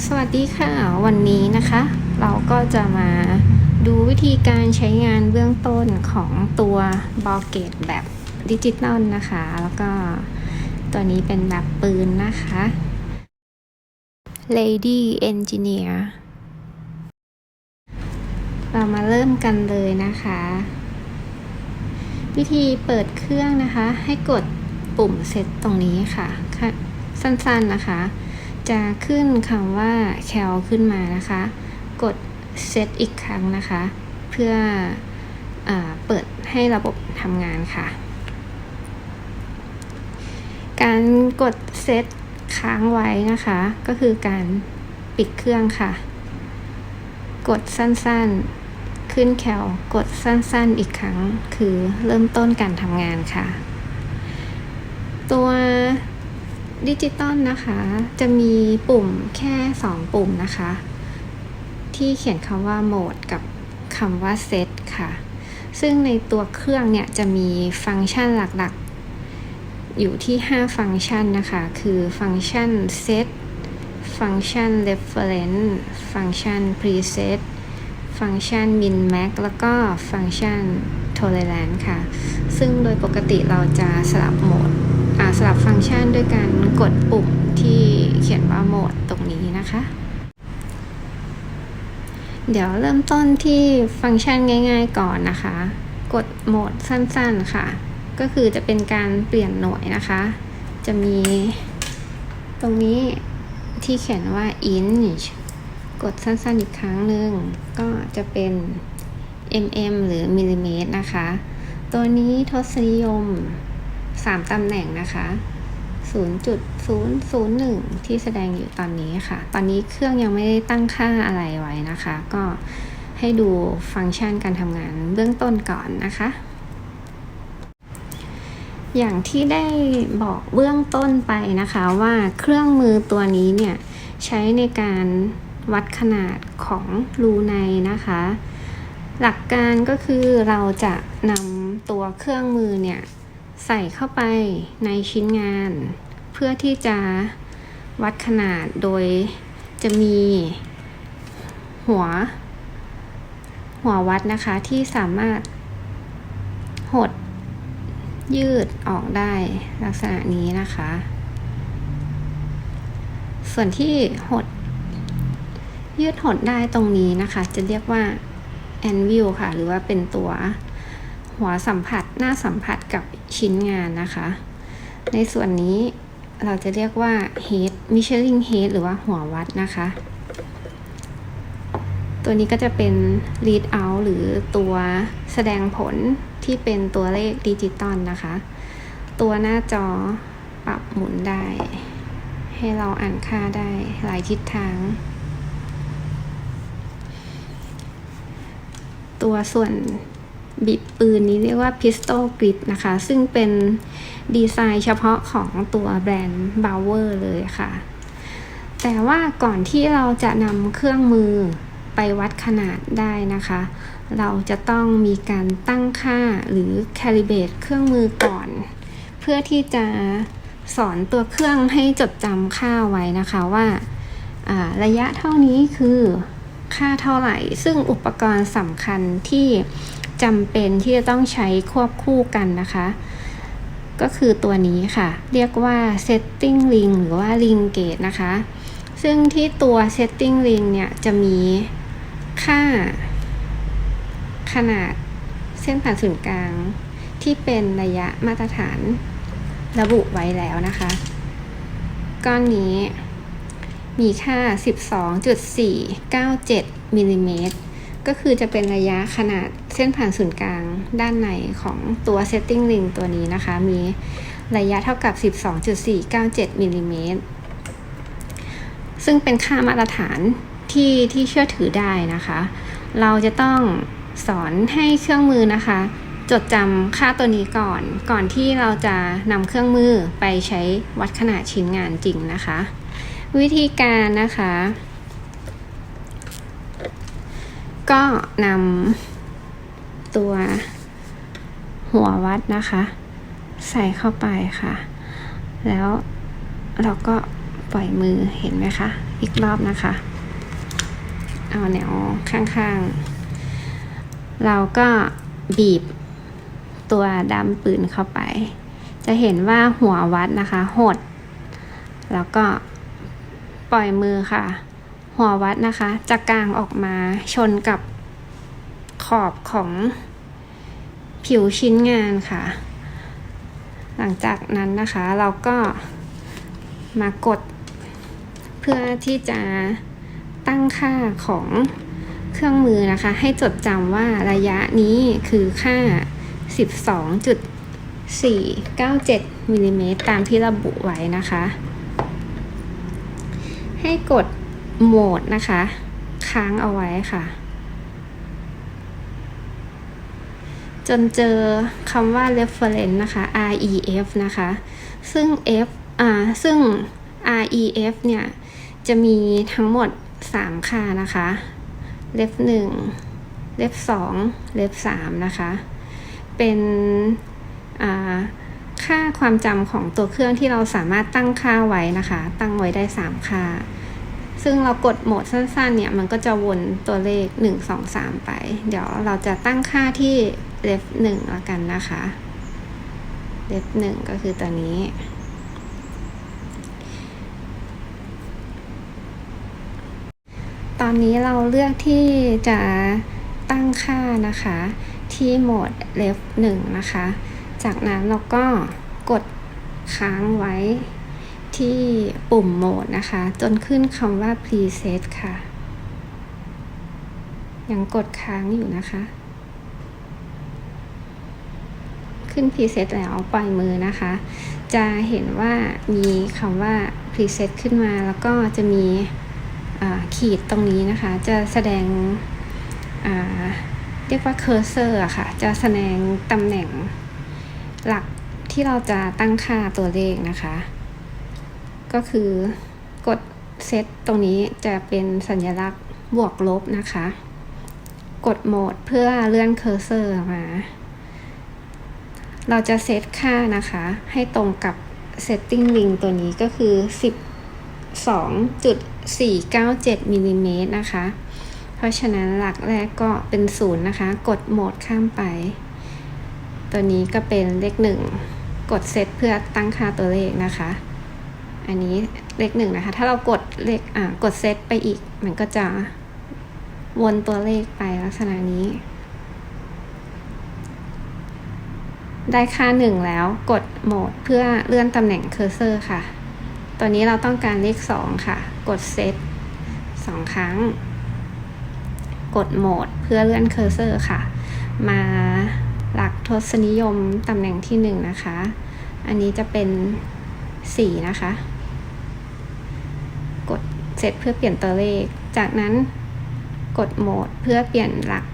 สวัสดีค่ะ วันนี้นะคะ เราก็จะมาดูวิธีการใช้งานเบื้องต้นของตัวบอเกตแบบดิจิตอลนะคะ แล้วก็ตัวนี้เป็นแบบปืนนะคะ Lady Engineer เรามาเริ่มกันเลยนะคะ วิธีเปิดเครื่องนะคะ ให้กดปุ่มเซตตรงนี้ค่ะ สั้นๆนะคะ จะขึ้นคำว่า cal ขึ้นมานะคะ กด set อีกครั้งนะคะ เพื่ออเปิดให้ระบบทำงานค่ะ การกด set ค้างไว้นะคะ ก็คือการปิดเครื่องค่ะ กดสั้นๆ ขึ้นแคลกดสั้นๆอีกครั้ง คือเริ่มต้นการทำงานค่ะ ตัว ดิจิตอลนะคะ จะมีปุ่มแค่ 2 ปุ่มนะคะ ที่เขียนคำว่าโหมดกับคำว่าเซตค่ะ ซึ่งในตัวเครื่องเนี่ยจะมีฟังก์ชันหลักๆ อยู่ที่ 5 ฟังก์ชันนะคะ คือฟังก์ชัน set ฟังก์ชัน reference ฟังก์ชัน preset ฟังก์ชัน min max แล้วก็ฟังก์ชัน tolerance ค่ะ ซึ่งโดยปกติเราจะสลับโหมด ลับฟังก์ชันด้วยการกดปุ่มที่เขียนว่าโหมดตรงนี้นะคะ เดี๋ยวเริ่มต้นที่ฟังก์ชันง่าย ๆ ก่อนนะคะ กดโหมดสั้นๆค่ะ ก็คือจะเป็นการเปลี่ยนหน่วยนะคะ จะมีตรงนี้ที่เขียนว่า inch กดสั้นๆอีกครั้งหนึ่งก็จะเป็น mm หรือมิลลิเมตรนะคะ ตัวนี้ทศนิยม 3ตำแหน่งนะคะ 0.001 ที่แสดงอยู่ตอนนี้ค่ะ ตอนนี้เครื่องยังไม่ได้ตั้งค่าอะไรไว้นะคะ ก็ให้ดูฟังก์ชันการทำงานเบื้องต้นก่อนนะคะ อย่างที่ได้บอกเบื้องต้นไปนะคะว่าเครื่องมือตัวนี้เนี่ยใช้ในการวัดขนาดของรูในนะคะ หลักการก็คือเราจะนำตัวเครื่องมือเนี่ย ใส่เข้าไปในชิ้นงาน เพื่อที่จะวัดขนาดโดยจะมีหัว หัววัดนะคะที่สามารถหดยืดออกได้ลักษณะนี้นะคะ ส่วนที่หด ยืดหดได้ตรงนี้นะคะ จะเรียกว่า anvil ค่ะ หรือว่าเป็นตัว หัวสัมผัสหน้าสัมผัสกับชิ้นงานนะคะ ในส่วนนี้เราจะเรียกว่า head measuring head หรือว่าหัววัดนะคะ ตัวนี้ก็จะเป็น read out หรือตัวแสดงผลที่เป็นตัวเลขดิจิตอลนะคะ ตัวหน้าจอปรับหมุนได้ ให้เราอ่านค่าได้หลายทิศทาง ตัวส่วน บิดปืนนี้เรียกว่า Pistol Grip นะคะ ซึ่งเป็นดีไซน์เฉพาะของตัวแบรนด์ Bauer เลยค่ะ แต่ว่าก่อนที่เราจะนำเครื่องมือไปวัดขนาดได้นะคะ เราจะต้องมีการตั้งค่าหรือ calibrate เครื่องมือก่อน เพื่อที่จะสอนตัวเครื่องให้จดจำค่าไว้นะคะว่าระยะเท่านี้คือ ค่าเท่าไหร่ ซึ่งอุปกรณ์สำคัญที่จำเป็นที่จะต้องใช้ควบคู่กันนะคะ ก็คือตัวนี้ค่ะ เรียกว่า setting ring หรือว่า ring gauge นะคะ ซึ่งที่ตัว setting ring เนี่ยจะมีค่า ขนาดเส้นผ่านศูนย์กลาง ที่เป็นระยะมาตรฐานระบุไว้แล้วนะคะ ก้อนนี้ มีค่า 12.497มิลลิเมตรก็คือจะเป็นระยะขนาดเส้นผ่านศูนย์กลางด้านในของตัว setting ring ตัวนี้นะคะ มีระยะเท่ากับ 12.497มิลลิเมตรซึ่งเป็นค่ามาตรฐานที่ที่เชื่อถือได้นะคะ เราจะต้องสอนให้เครื่องมือนะคะ จดจำค่าตัวนี้ก่อน ก่อนที่เราจะนำเครื่องมือไปใช้วัดขนาดชิ้นงานจริงนะคะ วิธีการนะคะ ก็นำตัวหัววัดนะคะ ใส่เข้าไปค่ะ แล้วเราก็ปล่อยมือเห็นไหมคะ อีกรอบนะคะ เอาแนวข้างๆ เราก็บีบตัวดำปืนเข้าไป จะเห็นว่าหัววัดนะคะ หด แล้วก็ ปล่อยมือค่ะ หัววัดนะคะ จะกางออกมาชนกับขอบของผิวชิ้นงานค่ะ หลังจากนั้นนะคะเราก็มากด เพื่อที่จะตั้งค่าของเครื่องมือนะคะ ให้จดจำว่าระยะนี้คือค่า 12.497มิลลิเมตรตามที่ระบุไว้นะคะ ให้กดโหมดนะคะ ค้างเอาไว้ค่ะ จนเจอคำว่า reference นะคะ ref นะคะ ซึ่ง f อ่าซึ่ง ref เนี่ย จะมีทั้งหมด 3 ค่านะคะ ref 1 ref 2 ref 3 นะคะ เป็นอ่า ค่าความจำของตัวเครื่องที่เราสามารถตั้งค่าไว้นะคะ ตั้งไว้ได้ 3 ค่า ซึ่งเรากดโหมดสั้นๆ เนี่ย มันก็จะวนตัวเลข 1 2 3 ไป เดี๋ยวเราจะตั้งค่าที่ ref 1ละกันนะคะ ref 1ก็คือตัวนี้ ตอนนี้เราเลือกที่จะตั้งค่านะคะ ที่โหมด ref 1นะคะ จากนั้นเราก็กดค้างไว้ที่ปุ่มโหมดนะคะ จนขึ้นคำว่า preset ค่ะ ยังกดค้างอยู่นะคะ ขึ้น preset แล้วปล่อยมือนะคะ จะเห็นว่ามีคำว่า preset ขึ้นมาแล้วก็จะมีขีดตรงนี้นะคะ จะแสดงเรียกว่า cursor อะค่ะ จะแสดงตำแหน่ง หลักที่เราจะตั้งค่าตัวเลขนะคะ ก็คือกดเซตตรงนี้จะเป็นสัญลักษณ์บวกลบนะคะ กดโหมดเพื่อเลื่อนเคอร์เซอร์มา เราจะเซตค่านะคะ ให้ตรงกับ setting ring ตัวนี้ก็คือ 12.497มิลลิเมตรนะคะ เพราะฉะนั้นหลักแรกก็เป็นศูนย์นะคะ กดโหมดข้ามไป ตัวนี้ก็เป็นเลขหนึ่งกดเซตเพื่อตั้งค่าตัวเลขนะคะ อันนี้เลขหนึ่งนะคะ ถ้าเรากดเลขอ่ากดเซตไปอีก มันก็จะวนตัวเลขไปลักษณะนี้ ได้ค่าหนึ่งแล้วกดโหมดเพื่อเลื่อนตำแหน่งเคอร์เซอร์ค่ะ ตัวนี้เราต้องการเลขสองค่ะ กดเซตสองครั้ง กดโหมดเพื่อเลื่อนเคอร์เซอร์ค่ะ มา หลักทศนิยมตำแหน่งที่หนึ่งนะคะ อันนี้จะเป็นสี่นะคะ กดเซตเพื่อเปลี่ยนตัวเลข จากนั้นกดโหมดเพื่อเปลี่ยนหลัก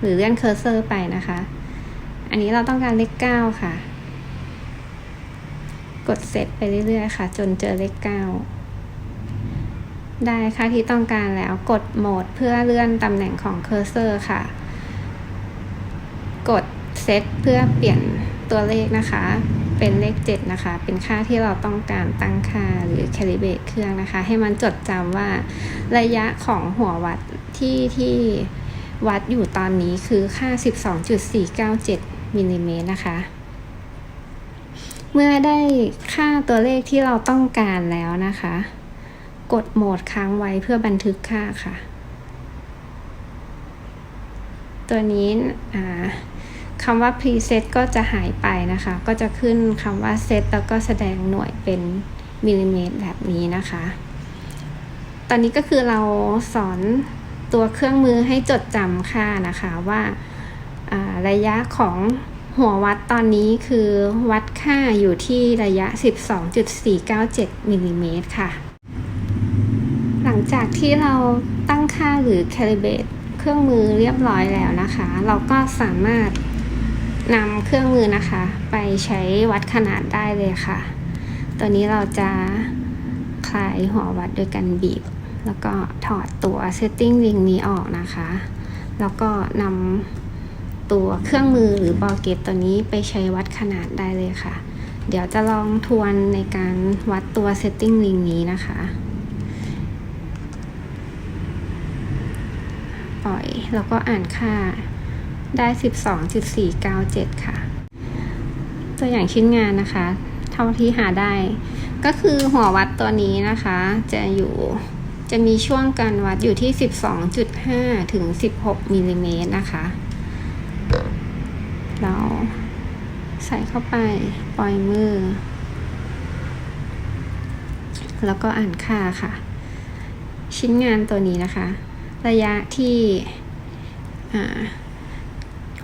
หรือเลื่อนเคอร์เซอร์ไปนะคะ อันนี้เราต้องการเลขเก้าค่ะ กดเซตไปเรื่อยๆค่ะ จนเจอเลขเก้าได้ค่ะที่ต้องการแล้วกดโหมดเพื่อเลื่อนตำแหน่งของเคอร์เซอร์ค่ะ กด ซตเพื่อเปลี่ยนตัวเลขนะคะ เป็นเลข 7 นะคะ เป็นค่าที่เราต้องการตั้งค่าหรือ calibrate เครื่องนะคะ ให้มันจดจำว่าระยะของหัววัดที่ที่วัดอยู่ตอนนี้คือค่า 12.497มิลลิเมตรนะคะ เมื่อได้ค่าตัวเลขที่เราต้องการแล้วนะคะ กดโหมดค้างไว้เพื่อบันทึกค่าค่ะ ตัวนี้อ่า คำว่า preset ก็จะหายไปนะคะ ก็จะขึ้นคำว่า set แล้วก็แสดงหน่วยเป็นมิลลิเมตรแบบนี้นะคะ ตอนนี้ก็คือเราสอนตัวเครื่องมือให้จดจำค่านะคะว่าระยะของหัววัดตอนนี้คือวัดค่าอยู่ที่ระยะ 12.497มิลลิเมตรค่ะ หลังจากที่เราตั้งค่าหรือ calibrate เครื่องมือเรียบร้อยแล้วนะคะ เราก็สามารถ นำเครื่องมือนะคะ ไปใช้วัดขนาดได้เลยค่ะ ตัวนี้เราจะคลายหัววัดโดยการบีบ แล้วก็ถอดตัว setting ring นี้ออกนะคะ แล้วก็นำตัวเครื่องมือหรือบอเกตตัวนี้ไปใช้วัดขนาดได้เลยค่ะ เดี๋ยวจะลองทวนในการวัดตัว setting ring นี้นะคะ ปล่อยแล้วก็อ่านค่า ได้ 12.497 ค่ะ ตัวอย่างชิ้นงานนะคะ เท่าที่หาได้ ก็คือหัววัดตัวนี้นะคะ จะอยู่จะมีช่วงการวัดอยู่ที่ 12.5 ถึง 16มิลลิเมตรนะคะ เราใส่เข้าไปปล่อยมือ แล้วก็อ่านค่าค่ะ ชิ้นงานตัวนี้นะคะ ระยะที่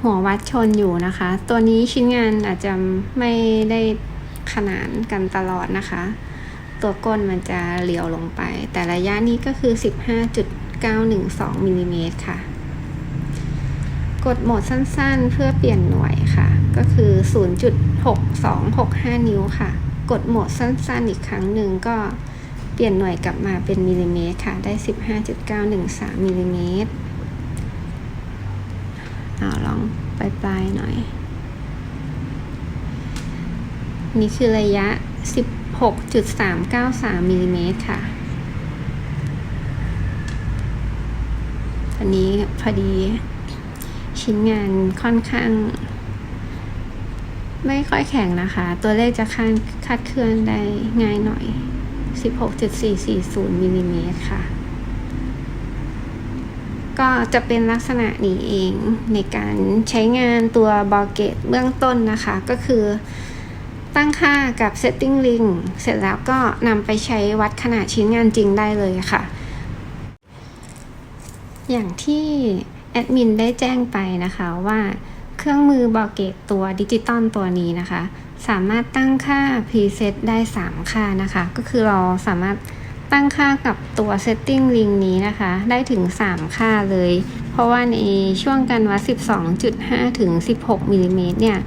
หัววัดชนอยู่นะคะ ตัวนี้ชิ้นงานอาจจะไม่ได้ขนานกันตลอดนะคะ ตัวก้นมันจะเหลียวลงไป แต่ระยะนี้ก็คือ 15.912มิลลิเมตรค่ะ กดโหมดสั้นๆ เพื่อเปลี่ยนหน่วยค่ะ ก็คือ 0.6265 นิ้วค่ะ กดโหมดสั้นๆ อีกครั้งหนึ่งก็เปลี่ยนหน่วยกลับมาเป็นมิลลิเมตรค่ะ ได้ 15.913มิลลิเมตรเอาลอง ปลายๆหน่อย นี่คือระยะ 16.393มิลลิเมตรค่ะอันนี้พอดีชิ้นงานค่อนข้าง ไม่ค่อยแข็งนะคะ ตัวเลขจะคาดคาดเคลื่อนได้ง่ายหน่อย 16.440มิลลิเมตรค่ะ ก็จะเป็นลักษณะนี้เองในการใช้งานตัวบอเกตเบื้องต้นนะคะ ก็คือตั้งค่ากับ setting ring เสร็จแล้วก็นำไปใช้วัดขนาดชิ้นงานจริงได้เลยค่ะ อย่างที่แอดมินได้แจ้งไปนะคะว่าเครื่องมือบอเกตตัวดิจิตอลตัวนี้นะคะ สามารถตั้งค่า preset ได้ 3 ค่านะคะ ก็คือเราสามารถ ตั้งค่ากับตัว setting ring นี้นะคะ ได้ถึง 3 ค่าเลย เพราะว่าในช่วงการวัด 12.5 ถึง 16มิลลิเมตรเนี่ย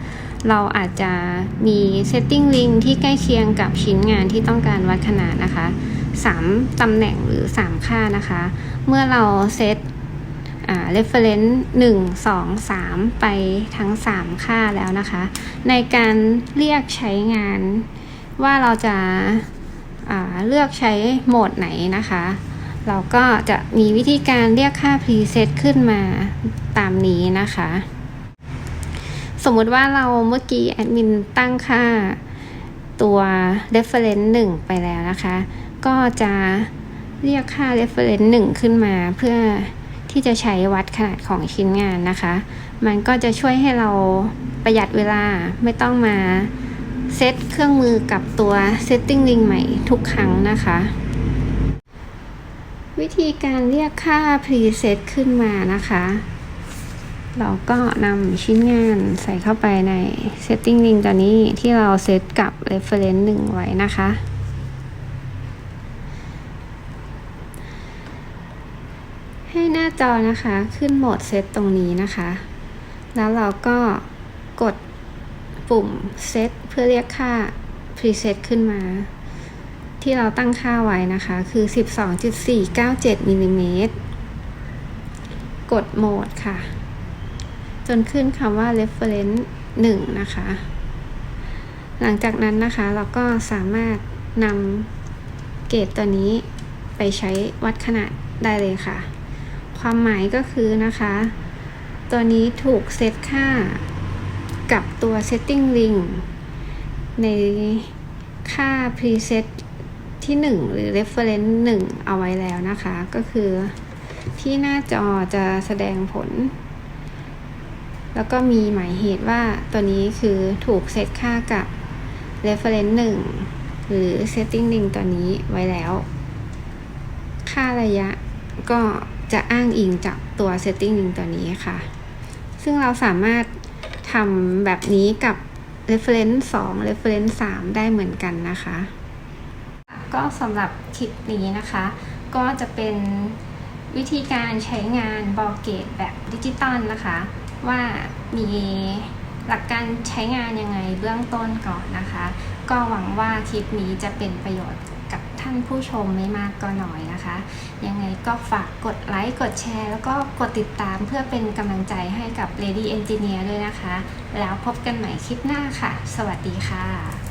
เราอาจจะมี setting ring ที่ใกล้เคียงกับชิ้นงานที่ต้องการวัดขนาดนะคะ 3 ตำแหน่งหรือ 3 ค่านะคะ เมื่อเราเซต reference 1 2 3 ไปทั้ง 3 ค่าแล้วนะคะ ในการเรียกใช้งานว่าเราจะ เลือกใช้โหมดไหนนะคะ เราก็จะมีวิธีการเรียกค่า preset ขึ้นมาตามนี้นะคะ สมมติว่าเราเมื่อกี้แอดมินตั้งค่าตัว reference 1 ไปแล้วนะคะ ก็จะเรียกค่า reference 1 ขึ้นมาเพื่อที่จะใช้วัดขนาดของชิ้นงานนะคะ มันก็จะช่วยให้เราประหยัดเวลาไม่ต้องมา เซตเครื่องมือกับตัว setting ring ใหม่ทุกครั้งนะคะ วิธีการเรียกค่า preset ขึ้นมานะคะ เราก็นำชิ้นงานใส่เข้าไปใน setting ring ตัวนี้ที่เราเซตกับ reference 1 ไว้นะคะให้หน้าจอนะคะขึ้นโหมดเซตตรงนี้นะคะ แล้วเราก็กด ปุ่มเซตเพื่อเรียกค่า preset ขึ้นมา ที่เราตั้งค่าไว้นะคะ คือ 12.497มิลลิเมตรกดโหมดค่ะ จนขึ้นคำว่า reference 1 นะคะ หลังจากนั้นนะคะเราก็สามารถนำเกรดตัวนี้ไปใช้วัดขนาดได้เลยค่ะ ความหมายก็คือนะคะ ตัวนี้ถูกเซตค่า กับตัว setting ring ในค่า preset ที่ 1 หรือ reference 1 เอาไว้แล้วนะคะ ก็คือที่หน้าจอจะแสดงผล แล้วก็มีหมายเหตุว่าตัวนี้คือถูกเซตค่ากับ reference 1 หรือ setting ring ตัวนี้ไว้แล้ว ค่าระยะก็จะอ้างอิงจากตัว setting ring ตัวนี้ค่ะ ซึ่งเราสามารถ ทำแบบนี้กับ reference 2 reference 3 ได้เหมือนกันนะคะ ก็สำหรับคลิปนี้นะคะ ก็จะเป็นวิธีการใช้งานบอเกตแบบดิจิตอลนะคะ ว่ามีหลักการใช้งานยังไงเบื้องต้นก่อนนะคะ ก็หวังว่าคลิปนี้จะเป็นประโยชน์ ท่านผู้ชมไม่มากก็น้อยนะคะ ยังไงก็ฝากกดไลค์ กดแชร์ แล้วก็กดติดตามเพื่อเป็นกำลังใจให้กับ Lady Engineer ด้วยนะคะ แล้วพบกันใหม่คลิปหน้าค่ะ สวัสดีค่ะ